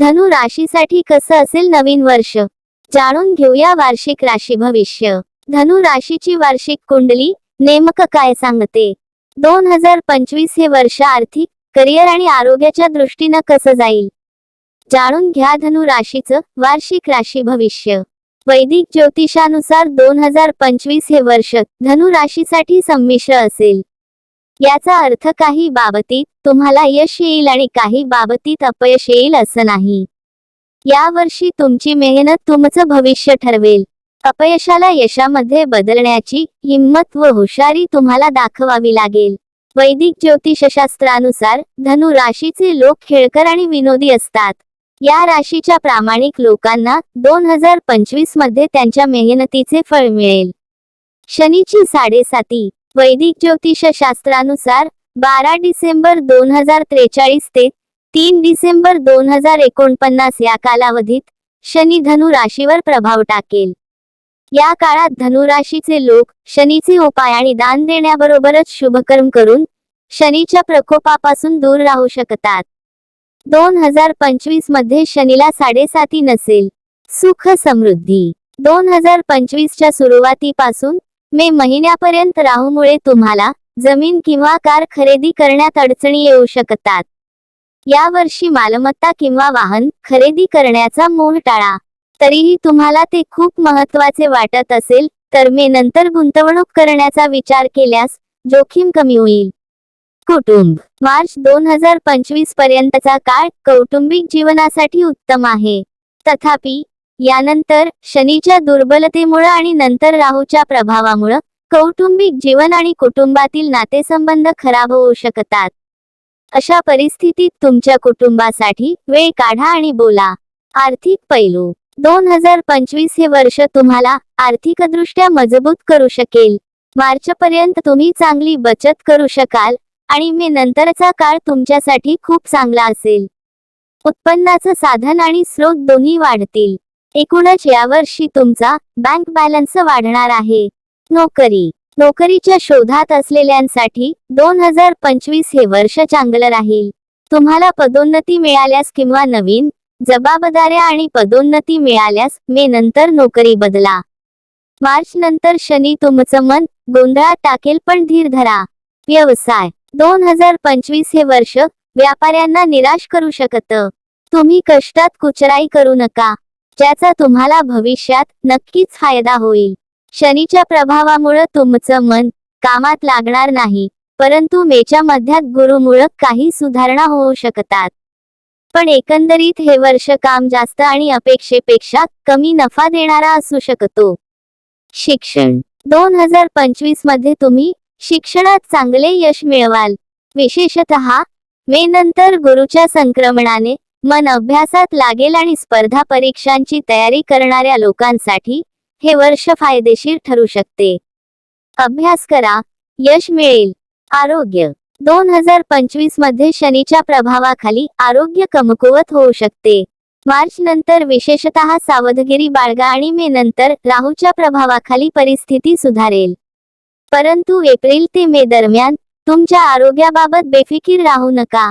धनु राशीसाठी कसं असेल नवीन वर्ष? जाणून घेऊया वार्षिक राशी भविष्य. धनु राशीची वार्षिक कुंडली नेमकं काय सांगते? दोन हजार पंचवीस हे वर्ष आर्थिक करिअर आणि आरोग्याच्या दृष्टीनं कसं जाईल? जाणून घ्या धनु राशीचं वार्षिक राशी भविष्य. वैदिक ज्योतिषानुसार दोन हजार पंचवीस हे वर्ष धनु राशीसाठी संमिश्र असेल. याचा अर्थ काही बाबतीत तुम्हाला यश येईल आणि काही बाबतीत अपयश येईल असं नाही. या वर्षी तुमची मेहनत तुमचं भविष्य ठरवेल. अपयशाला यशामध्ये बदलण्याची हिंमत व हुशारी तुम्हाला दाखवावी लागेल. वैदिक ज्योतिषशास्त्रानुसार धनु राशीचे लोक खेळकर आणि विनोदी असतात. या राशीच्या प्रामाणिक लोकांना दोन हजार पंचवीसमध्ये त्यांच्या मेहनतीचे फळ मिळेल. शनीची साडेसाती वैदिक ज्योतिषशास्त्रानुसार बारा डिसेंबर दोन हजार त्रेचाळीस ते तीन डिसेंबर दोन हजार एकोणपन्नास या कालावधीत शनी धनु राशीवर प्रभाव टाकेल. या काळात धनुराशीचे लोक शनीचे उपाय आणि दान देण्याबरोबरच शुभकर्म करून शनीच्या प्रकोपापासून दूर राहू शकतात. दोन हजार पंचवीसमध्ये शनीला साडेसाती नसेल. सुख समृद्धी. दोन हजार पंचवीसच्या सुरुवातीपासून मे महिन्यापर्यंत राहूमुळे तुम्हाला जमीन किंवा कार खरेदी करण्यात अडचणी येऊ शकतात. या वर्षी मालमत्ता किंवा वाहन खरेदी करण्याचा मोह टाळा. तरीही तुम्हाला ते खूप महत्त्वाचे वाटत असेल तर मे नंतर गुंतवणूक करण्याचा विचार केल्यास जोखीम कमी होईल. कुटुंब मार्च दोन हजार पंचवीस पर्यंतचा काळ कौटुंबिक जीवनासाठी उत्तम आहे. तथापि यानंतर शनीच्या दुर्बलतेमुळं आणि नंतर राहूच्या प्रभावामुळं कौटुंबिक जीवन आणि कुटुंबातील नातेसंबंध खराब होऊ शकतात. अशा परिस्थितीत तुमच्या कुटुंबासाठी वेळ काढा आणि बोला. आर्थिक पैलू. दोन हजार पंचवीस हे वर्ष तुम्हाला आर्थिकदृष्ट्या मजबूत करू शकेल. मार्चपर्यंत तुम्ही चांगली बचत करू शकाल आणि मे नंतरचा काळ तुमच्यासाठी खूप चांगला असेल. उत्पन्नाचं साधन आणि स्रोत दोन्ही वाढतील. एकूणच यावर्षी तुमचा बँक बॅलन्स वाढणार आहे. नोकरी. नोकरीच्या शोधात असलेल्यांसाठी दोन हजार पंचवीस हे वर्ष चांगलं राहील. तुम्हाला पदोन्नती मिळाल्यास किंवा नवीन जबाबदाऱ्या आणि पदोन्नती मिळाल्यास मे नंतर नोकरी बदला. मार्च नंतर शनी तुमचं मन गोंधळात टाकेल पण धीर धरा. व्यवसाय. दोन हजार पंचवीस हे वर्ष व्यापाऱ्यांना निराश करू शकतं. तुम्ही कष्टात कुचराई करू नका. ज्याचा तुम्हाला भविष्यात नक्कीच फायदा होईल. शनीच्या प्रभावामुळे तुमचं मन कामात लागणार नाही परंतु मेच्या मध्यात गुरुमुळं काही सुधारणा होऊ शकतात. पण एकंदरीत हे वर्ष काम जास्त आणि अपेक्षेपेक्षा कमी नफा देणारा असू शकतो. शिक्षण. दोन हजार पंचवीसमध्ये तुम्ही शिक्षणात चांगले यश मिळवाल. विशेषत मे नंतर गुरुच्या संक्रमणाने मन अभ्यासात लागेल आणि स्पर्धा परीक्षांची तयारी करणाऱ्या लोकांसाठी हे वर्ष फायदेशीर ठरू शकते. अभ्यास करा. यश मिळेल. आरोग्य. दोन हजार पंचवीसमध्ये शनीच्या प्रभावाखाली आरोग्य कमकुवत होऊ शकते. मार्च नंतर विशेषतः सावधगिरी बाळगा आणि मे नंतर राहूच्या प्रभावाखाली परिस्थिती सुधारेल. परंतु एप्रिल ते मे दरम्यान तुमच्या आरोग्याबाबत बेफिकीर राहू नका.